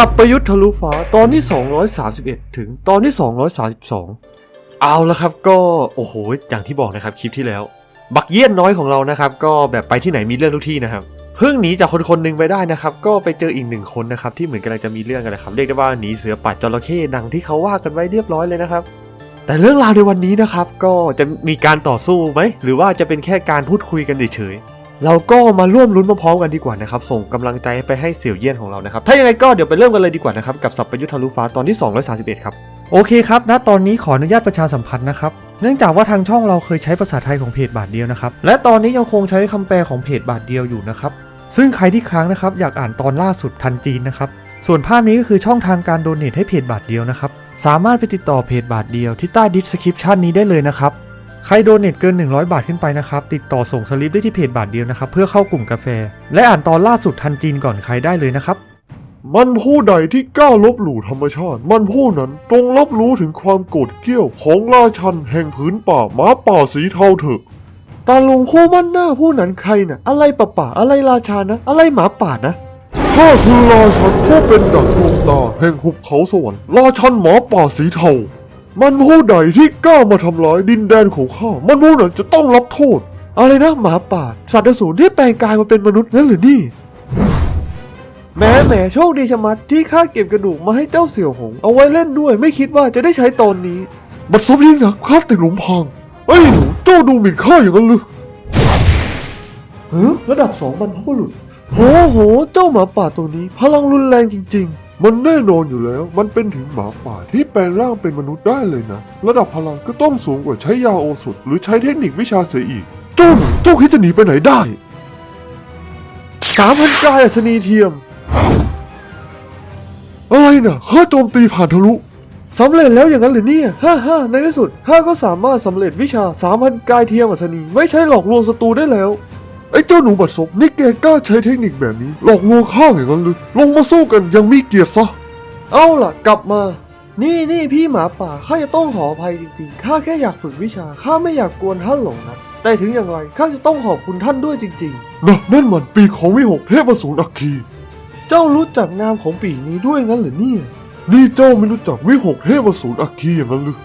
สับประยุทธ์ทะลุฟ้าตอนที่ 231 ถึงตอนที่ 232 เอาละครับก็โอ้โหอย่างที่บอกนะครับคลิปที่แล้ว บักเยี่ยนน้อยของเรานะครับ ก็แบบไปที่ไหนมีเรื่องทุกที่นะครับเพิ่งหนีจากคนคนหนึ่งไปได้นะครับ ก็ไปเจออีกหนึ่งคนนะครับ ที่เหมือนกำลังจะมีเรื่องกันนะครับ เรียกได้ว่าหนีเสือปัดจระเข้ดังที่เขาว่ากันไว้เรียบร้อยเลยนะครับ แต่เรื่องราวในวันนี้นะครับ ก็จะมีการต่อสู้ไหมหรือว่าจะเป็นแค่การพูดคุยกันเฉยๆ เราก็มาร่วมลุ้นพร้อมๆกันดีกว่านะครับ ส่งกำลังใจไปให้เสี่ยวเยี่ยนของเรานะครับ ถ้ายังไงก็เดี๋ยวไปเริ่มกันเลยดีกว่านะครับ กับสับประยุทธ์ทะลุฟ้าตอนที่ 231 ครับ โอเคครับณตอนนี้ขออนุญาตประชาสัมพันธ์นะครับเนื่องจากว่าทางช่องเราเคยใช้ภาษาไทยของเพจบาทเดียวนะครับและตอนนี้ยังคงใช้คำแปลของเพจบาทเดียวอยู่นะครับซึ่งใครที่ค้างนะครับอยากอ่านตอนล่าสุดทันจีนนะครับส่วนภาพนี้ก็คือช่องทางการโดเนทให้เพจบาทเดียวนะครับสามารถไปติดต่อเพจบาทเดียวที่ใต้ดิสคริปชันนี้ได้เลยนะครับ ใครโดเนทเกิน 100 บาทขึ้นไปนะครับ ติดต่อส่งสลิปได้ที่เพจบาทเดียวนะครับ เพื่อเข้ากลุ่มกาแฟ และอ่านตอนล่าสุดทันจีนก่อนใครได้เลยนะครับ มันผู้ใดที่กล้าลบหลู่ธรรมชาติ มันผู้นั้นตรงรับรู้ถึงความโกรธเกรี้ยวของราชันแห่งผืนป่าหม้าป่าสีเทาเถอะตาลุงคู่มั่นหน้าผู้นั้นใครนะ่ะอะไรป่าป่าอะไรราชานะ อะไรหมาป่านะข้าคือราชันผู้เป็นดั่งดวงตาแห่งหุบเขาสวรรค์ราชันหมาป่าสีเทา มันผู้ใดที่กล้ามาทำร้ายดินแดนของข้า มันผู้นั้นจะต้องรับโทษ อะไรนะหมาป่า สัตว์อสูรที่แปลงกายมาเป็นมนุษย์นั่นหรือนี่ แม้แหมโชคดีชะมัดที่ข้าเก็บกระดูกมาให้เจ้าเสี่ยวหง เอาไว้เล่นด้วยไม่คิดว่าจะได้ใช้ตอนนี้ บัดซบยิ่งนะข้าติดหลุมพรางไอ้ยหนูเจ้าดูหมิ่นข้าอย่างนั้นหรือเฮ้ระดับสองบรรพบุรุษโหโห เจ้าหมาป่าตัวนี้ พลังรุนแรงจริง มันแน่นอนอยู่แล้ว มันเป็นถึงหมาป่าที่แปลงร่างเป็นมนุษย์ได้เลยนะ ระดับพลังก็ต้องสูงกว่าใช้ยาโอสถหรือใช้เทคนิควิชาเสียอีกเจ้าหนูเจ้าคิดจะหนีไปไหนได้สามพันกายอัศนีเทียม อะไรนะ่ะข้าโจมตีผ่านทะลุสำเร็จแล้วอย่างนั้นหรือเนี่ยฮ่าฮ่าในที่สุดข้าก็สามารถสำเร็จวิชาสามพันกายเทียมอัศนี ไม่ใช่หลอกลวงศัตรูได้แล้ว ไอ้เจ้าหนูบัดซบนี่แกกล้าใช้เทคนิคแบบนี้ หลอกลวงข้าอย่างนั้นหรือลงมาสู้กันอยังมีเกียรติซะ เอาล่ะ กลับมา นี่นี่พี่หมาป่าข้าจะต้องขออภัยจริงๆข้าแค่อยากฝึกวิชาข้าไม่อยากกวนท่านหลงนะแต่ถึงอย่างไรข้าจะต้องขอบคุณท่านด้วยจริงนะนั่นมันปีกของวิหกเทพอสูรอัคคีๆเจ้ารู้จักนามของปีกนี้ด้วยงั้นหรือเนี่ย นี่เจ้าไม่รู้จักวิหกเทพอสูรอัคคีอย่างนั้นหรือ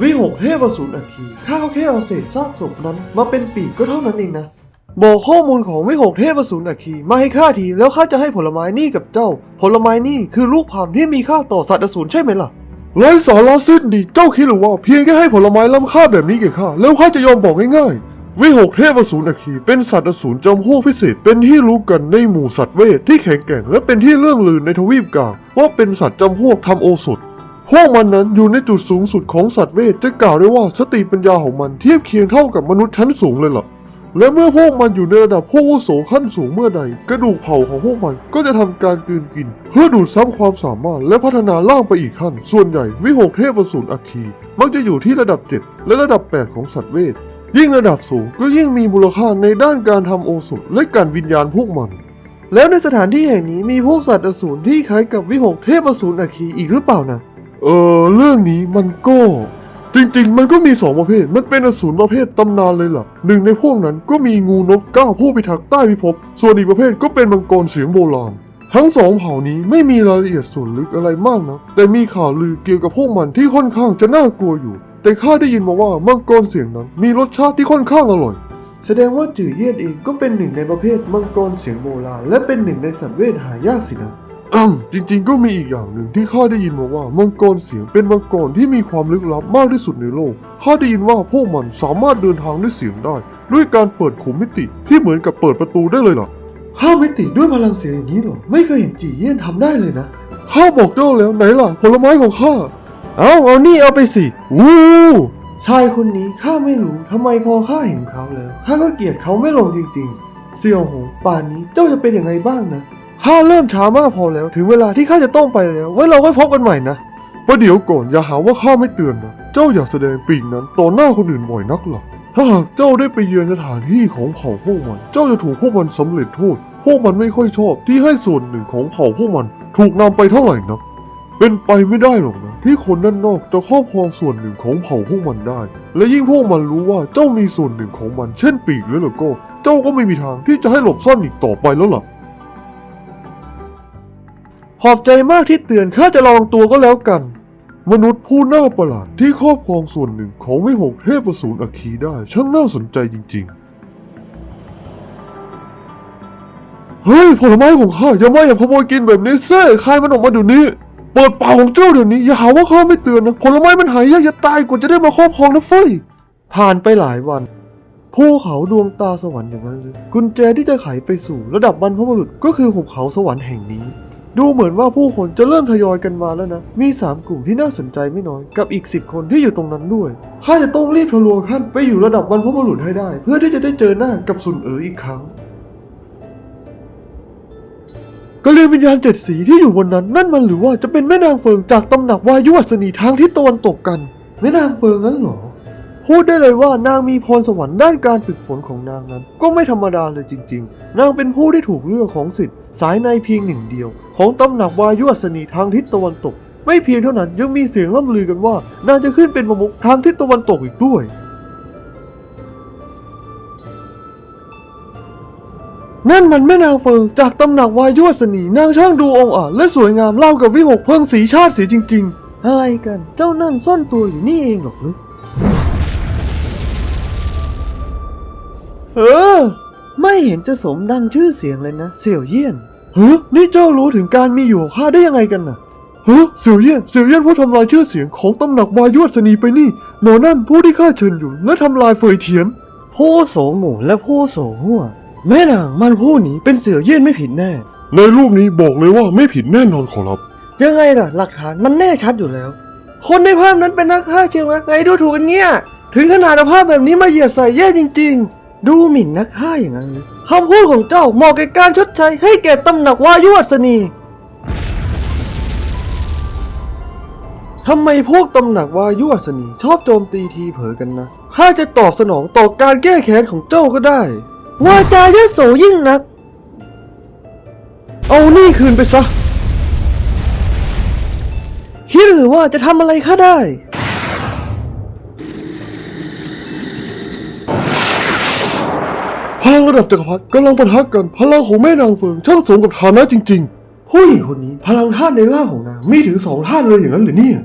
วิหกเทพอสูรอัคคีข้าก็แค่เอาเศษซากศพนั้น มาเป็นปีกก็เท่านั้นเองนะ บอกข้อมูลของวิหกเทพสูรอัคคีมาให้ข้าทีแล้วข้าจะให้ผลไม้นี่กับเจ้า ผลไม้นี่คือลูกพามที่มีค่าต่อสัตว์อสูรใช่ไหมล่ะไร้สาระสิ้นดีเจ้าคิดหรือว่าเพียงแค่ให้ผลไม้ล้ำค่าแบบนี้แก่ข้าแล้วข้าจะยอมบอกง่ายๆวิหกเทพอสูรอัคคีเป็นสัตว์อสูรจำพวกพิเศษเป็นที่รู้กันในหมู่สัตว์เวทที่แข็งแกร่งและเป็นที่เรื่องลือในทวีปกลางว่าเป็นสัตว์จำพวกทำโอสถพวกมันนั้นอยู่ในจุดสูงสุดของสัตว์เวทจะกล่าวได้ว่าสติปัญญาของมันเทียบเคียงเท่ากับมนุษย์ชั้นสูงเลยล่ะ และเมื่อพวกมันอยู่ในระดับผู้อาวุโสขั้นสูงเมื่อใด กระดูกเผาของพวกมันก็จะทำการกลืนกิน เพื่อดูดซับความสามารถและพัฒนาร่างไปอีกขั้น ส่วนใหญ่วิหกเทพสูรอัคคี มักจะอยู่ที่ระดับ 7 และระดับ 8 ของสัตว์เวท ยิ่งระดับสูงก็ยิ่งมีมูลค่าในด้านการทำโอสถและการวิญญาณพวกมัน แล้วในสถานที่แห่งนี้มีพวกสัตว์อสูรที่คล้ายกับวิหกเทพอสูรอัคคีอีกหรือเปล่านะเออเรื่องนี้มันก็ จริงๆ มันก็มีสองประเภท มันเป็นอสูรประเภทตำนานเลยล่ะ หนึ่งในพวกนั้นก็มีงูนกเก้าผู้พิทักษ์ใต้พิภพ ส่วนอีกประเภทก็เป็นมังกรเสียงโบราณ ทั้งสองเผ่านี้ไม่มีรายละเอียดส่วนลึกอะไรมากนะ แต่มีข่าวลือเกี่ยวกับพวกมันที่ค่อนข้างจะน่ากลัวอยู่ แต่ข้าได้ยินมาว่ามังกรเสียงนั้นมีรสชาติที่ค่อนข้างอร่อย แสดงว่าจื่อเยี่ยนเองก็เป็นหนึ่งในประเภทมังกรเสียงโบราณและเป็นหนึ่งในสัตว์เวทหายากสินะ อืมจริงๆก็มีอีกอย่างหนึ่งที่ข้าได้ยินมาว่ามังกรเสียงเป็นมังกรที่มีความลึกลับมากที่สุดในโลกข้าได้ยินว่าพวกมันสามารถเดินทางด้วยเสียงได้ ด้วยการเปิดขุมมิติที่เหมือนกับเปิดประตูได้เลยล่ะข้ามิติด้วยพลังเสียงอย่างนี้เหรอไม่เคยเห็นจีเยี่ยนทำได้เลยนะ ข้าบอกเจ้าแล้วไหนล่ะ ผลไม้ของข้าเอาเอานี่เอาไปสิวู้ชายคนนี้ข้าไม่รู้ทำไมพอข้าเห็นเขาแล้วข้าก็เกลียดเขาไม่ลงจริงๆ เสี่ยวหงป่านนี้เจ้าจะเป็นยังไงบ้างนะ ข้าเริ่มช้ามากพอแล้ว ถึงเวลาที่ข้าจะต้องไปแล้ว ไว้เราค่อยพบกันใหม่นะประเดี๋ยวก่อนอย่าหาว่าข้าไม่เตือนนะ เจ้าอย่าแสดงปีกนั้นต่อหน้าคนอื่นบ่อยนักหรอก ถ้าหากเจ้าได้ไปเยือนสถานที่ของเผ่าพวกมัน เจ้าจะถูกพวกมันสำเร็จโทษ พวกมันไม่ค่อยชอบที่ให้ส่วนหนึ่งของเผ่าพวกมันถูกนำไปเท่าไหร่นัก เป็นไปไม่ได้หรอกนะที่คนด้านนอกจะครอบครองส่วนหนึ่งของเผ่าพวกมันได้ และยิ่งพวกมันรู้ว่าเจ้ามีส่วนหนึ่งของมัน เช่นปีกแล้วล่ะก็ เจ้าก็ไม่มีทางที่จะให้หลบซ่อนอีกต่อไปแล้วล่ะ ขอบใจมากที่เตือนข้าจะลองตัวก็แล้วกัน มนุษย์ผู้น่าประหลาดที่ครอบครองส่วนหนึ่งของวิหกเทพประสูรอัคคีได้ช่างน่าสนใจจริง ๆ เฮ้ยผลไม้ของข้าอย่ามาอย่าขโมยกินแบบนี้เซ่คายมันออกมาเดี๋ยวนี้ เปิดปากของเจ้าเดี๋ยวนี้อย่าหาว่าข้าไม่เตือนนะผลไม้มันหายากจะตายกว่าจะได้มาครอบครองนะเฟ้ยผ่านไปหลายวันภูเขาดวงตาสวรรค์อย่างนั้นเลยกุญแจที่จะไขไปสู่ระดับบรรพบุรุษก็คือหุบเขาสวรรค์แห่งนี้ ดูเหมือนว่าผู้คนจะเริ่มทยอยกันมาแล้วนะ มีสามกลุ่มที่น่าสนใจไม่น้อย กับอีกสิบคนที่อยู่ตรงนั้นด้วย ข้าจะต้องรีบทะลวงขั้นไปอยู่ระดับบรรพบุรุษให้ได้ เพื่อที่จะได้เจอหน้ากับสุนเอ๋ออีกครั้งก็เรียนวิญญาณเจ็ดสีที่อยู่บนนั้นนั่นมันหรือว่าจะเป็นแม่นางเฟิงจากตำหนักวายุวัสนีทางทิศตะวันตกกัน แม่นางเฟิงนั้นเหรอ พูดได้เลยว่านางมีพรสวรรค์ด้านการฝึกฝนของนางนั้น ก็ไม่ธรรมดาเลยจริง ๆ นางเป็นผู้ที่ถูกเลือกของสิทธิ์ สายในเพียงหนึ่งเดียว ของตำหนักวายุอัศนีทางทิศตะวันตก ไม่เพียงเท่านั้นยังมีเสียงล่ำลือกันว่านางจะขึ้นเป็นประมุขทางทิศตะวันตกอีกด้วย นั่นมันแม่นางเฟิงจากตำหนักวายุอัศนีนางช่างดูองอาจและสวยงามเล่ากับวิหกเพิ่งสีชาติเสียจริง ๆ อะไรกันเจ้านั่นซ่อนตัวอยู่นี่เองหรอกหรือเออ ไม่เห็นจะสมดังชื่อเสียงเลยนะ เสี่ยวเยี่ยนเฮ้นี่เจ้ารู้ถึงการมีอยู่ของข้าได้ยังไงกันน่ะเฮ้เสี่ยวเยี่ยนเสี่ยวเยี่ยนผู้ทำลายชื่อเสียงของตำหนักวายุวัสนีไปนี่หมอนั่นผู้ที่ข้าเชิญอยู่และทำลายเฟยเทียน ผู้โสหมู่และผู้โสหัวแม่นางมันผู้นี้เป็นเสี่ยวเยี่ยนไม่ผิดแน่ ในรูปนี้บอกเลยว่าไม่ผิดแน่นอนขอรับ ยังไงล่ะ หลักฐานมันแน่ชัดอยู่แล้ว คนในภาพนั้นเป็นนักฆ่าเชียวนะไงดูถูกกันเงี้ย ถึงขนาดเอาภาพแบบนี้มาเหยียดใส่แย่จริง ๆ ดูหมิ่นนักฆ่าอย่างนั้นเลยคำพูดของเจ้าเหมาะแก่การชดใช้ให้แก่ตำหนักวายุวัสนีทำไมพวกตำหนักวายุวัสนีชอบโจมตีทีเผลอกันนะข้าจะตอบสนองต่อการแก้แค้นของเจ้าก็ได้ วาจายโสยิ่งนัก เอานี่คืนไปซะ คิดหรือว่าจะทำอะไรข้าได้ พลังระดับจักรพรรดิกำลังปะทะกัน พลังของแม่นางเฟิงช่างสมกับฐานะจริงผู้หญิงคนนี้พลังธาตุในร่างของนางมีถึงสองธาตุเลยอย่างนั้นหรือเนี่ย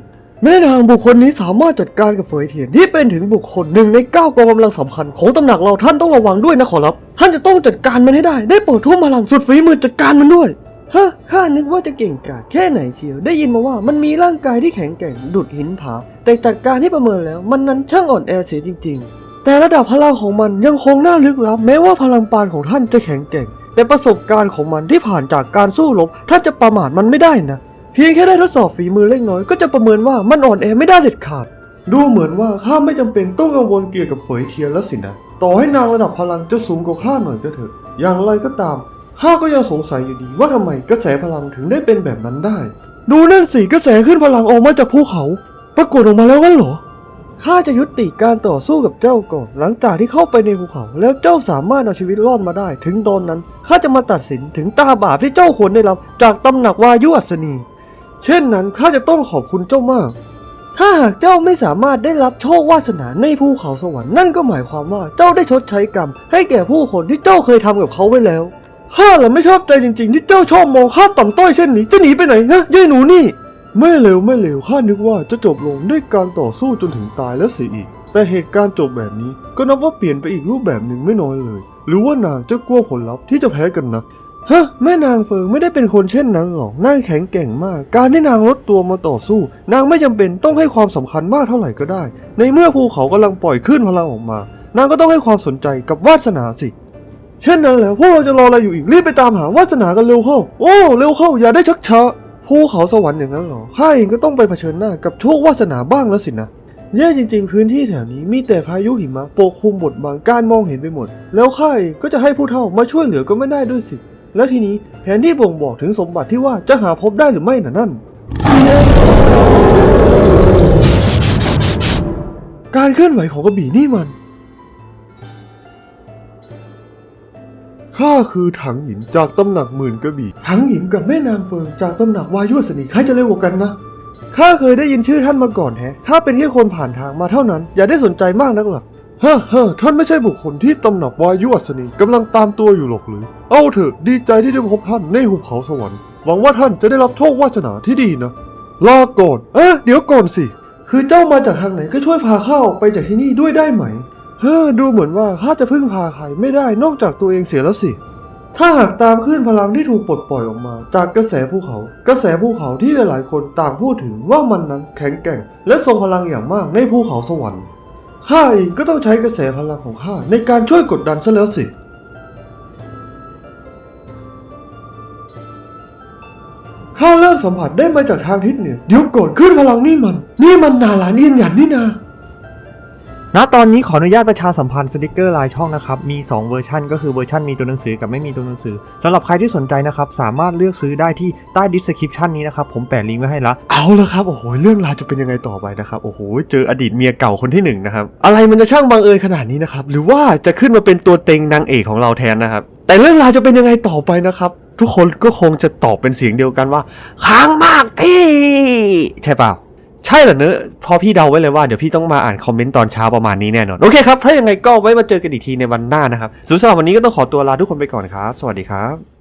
แม่นางบุคคลนี้สามารถจัดการกับเฟยเทียนที่เป็นถึงบุคคลหนึ่งในเก้ากองกำลังสำคัญของตำหนักเราท่านต้องระวังด้วยนะขอรับ ท่านจะต้องจัดการมันให้ได้ ได้โปรดทุ่มพลังสุดฝีมือจัดการมันด้วยฮะข้านึกว่าจะเก่งกาจแค่ไหนเชียว ได้ยินมาว่ามันมีร่างกายที่แข็งแกร่งดุดหินผา แต่จากการที่ประเมินแล้ว มันนั้นช่างอ่อนแอเสียจริง ๆ แต่ระดับพลังของมันยังคงน่าลึกลับแม้ว่าพลังปานของท่านจะแข็งแกร่ง แต่ประสบการณ์ของมันที่ผ่านจากการสู้รบท่านจะประมาทมันไม่ได้นะ เพียงแค่ได้ทดสอบฝีมือเล็กน้อยก็จะประเมินว่ามันอ่อนแอไม่ได้เด็ดขาด ดูเหมือนว่าข้าไม่จำเป็นต้องกังวลเกี่ยวกับเฟยเทียนแล้วสินะ ต่อให้นางระดับพลังจะสูงกว่าข้าหน่อยก็เถอะ อย่างไรก็ตามข้าก็ยังสงสัยอยู่ดีว่าทำไมกระแสพลังถึงได้เป็นแบบนั้นได้ ดูนั่นสิกระแสขึ้นพลังออกมาจากภูเขา ปรากฏออกมาแล้วงั้นเหรอ ข้าจะยุติการต่อสู้กับเจ้าก่อนหลังจากที่เข้าไปในภูเขา แล้วเจ้าสามารถเอาชีวิตรอดมาได้ ถึงตอนนั้นข้าจะมาตัดสินถึงตาบาปที่เจ้าควรได้รับ จากตำหนักวายุอัศนี เช่นนั้นข้าจะต้องขอบคุณเจ้ามาก ถ้าหากเจ้าไม่สามารถได้รับโชควาสนาในภูเขาสวรรค์นั่นก็หมายความว่าเจ้าได้ชดใช้กรรม ให้แก่ผู้คนที่เจ้าเคยทำกับเขาไว้แล้วข้าละไม่ชอบใจจริง ๆ ที่เจ้าชอบมองข้าต่ำต้อยเช่นนี้จะหนีไปไหนนะยายหนูนี่ ไม่เร็วไม่เร็วข้านึกว่าจะจบลงด้วยการต่อสู้จนถึงตายแล้วเสียอีก แต่เหตุการณ์จบแบบนี้ก็นับว่าเปลี่ยนไปอีกรูปแบบหนึ่งไม่น้อยเลย หรือว่านางจะกลัวผลลัพธ์ที่จะแพ้กันนะฮะแม่นางเฟิงไม่ได้เป็นคนเช่นนั้นหรอกนางแข็งแกร่งมาก การที่นางลดตัวมาต่อสู้ นางไม่จำเป็นต้องให้ความสำคัญมากเท่าไหร่ก็ได้ ในเมื่อภูเขากำลังปล่อยขึ้นพลังออกมา นางก็ต้องให้ความสนใจกับวาสนาสิ เช่นนั้นแล้วพวกเราจะรออะไรอยู่อีกรีบไปตามหาวาสนากันเร็วเข้า โอ้เร็วเข้าอย่าได้ชักช้า ภูเขาสวรรค์อย่างนั้นหรอ ข้าเองก็ต้องไปเผชิญหน้ากับโชควาสนาบ้างแล้วสินะ แย่จริง ๆ พื้นที่แถวนี้มีแต่พายุหิมะปกคลุมบดบังการมองเห็นไปหมด แล้วข้าเองก็จะให้ผู้เฒ่ามาช่วยเหลือก็ไม่ได้ด้วยสิ แล้วทีนี้แผนที่บ่งบอกถึงสมบัติที่ว่าจะหาพบได้หรือไม่น่ะนั่น การเคลื่อนไหวของกระบี่นี่มัน ข้าคือถังหินจากตำหนักหมื่นกระบี่ถังหินกับแม่นางเฟิงจากตำหนักวายุสนีใครจะเร็วกว่ากันนะข้าเคยได้ยินชื่อท่านมาก่อนแฮะ ถ้าเป็นแค่คนผ่านทางมาเท่านั้น อย่าได้สนใจมากนักหรอกเฮ่าฮ่าท่านไม่ใช่บุคคลที่ตำหนักวายุอัศนีกำลังตามตัวอยู่หรอกหรือ เอาเถอะดีใจที่ได้พบท่านในหุบเขาสวรรค์ หวังว่าท่านจะได้รับโชควาสนาที่ดีนะ ลาก่อน เออเดี๋ยวก่อนสิ คือเจ้ามาจากทางไหนก็ช่วยพาข้าออกไปจากที่นี่ด้วยได้ไหม เฮ้อดูเหมือนว่าข้าจะพึ่งพาใครไม่ได้นอกจากตัวเองเสียแล้วสิ ถ้าหากตามคลื่นพลังที่ถูกปลดปล่อยออกมา จากกระแสภูเขา กระแสภูเขาที่หลายๆ คนต่างพูดถึงว่ามันนั้นแข็งแกร่ง และทรงพลังอย่างมากในภูเขาสวรรค์ข้าเองก็ต้องใช้กระแสพลังของข้าในการช่วยกดดันซะแล้วสิข้าเริ่มสัมผัสได้มาจากทางทิศเหนือเดี๋ยวก่อนขึ้นพลังนี่มัน นี่มันนาหลานเอียนหยันนี่นา ณตอนนี้ขออนุญาตประชาสัมพันธ์สติกเกอร์ลายช่องนะครับ มี 2 เวอร์ชันก็คือเวอร์ชันมีตัวหนังสือกับไม่มีตัวหนังสือสำหรับใครที่สนใจนะครับ สามารถเลือกซื้อได้ที่ใต้ดิสคริปชันนี้นะครับ ผมแปะลิงก์ไว้ให้ละเอาละครับ โอ้โห เรื่องราวจะเป็นยังไงต่อไปนะครับ โอ้โห เจออดีตเมียเก่าคนที่หนึ่งนะครับ อะไรมันจะช่างบังเอิญขนาดนี้นะครับ หรือว่าจะขึ้นมาเป็นตัวเต็งนางเอกของเราแทนนะครับแต่เรื่องราวจะเป็นยังไงต่อไปนะครับ ทุกคนก็คงจะตอบเป็นเสียงเดียวกันว่าค้างมากพี่ใช่เปล่า ใช่เหรอเนอะพอพี่เดาไว้เลยว่าเดี๋ยวพี่ต้องมาอ่านคอมเมนต์ตอนเช้าประมาณนี้แน่นอน โอเคครับ ถ้ายังไงก็ไว้มาเจอกันอีกทีในวันหน้านะครับส่วนสำหรับวันนี้ก็ต้องขอตัวลาทุกคนไปก่อนครับ สวัสดีครับ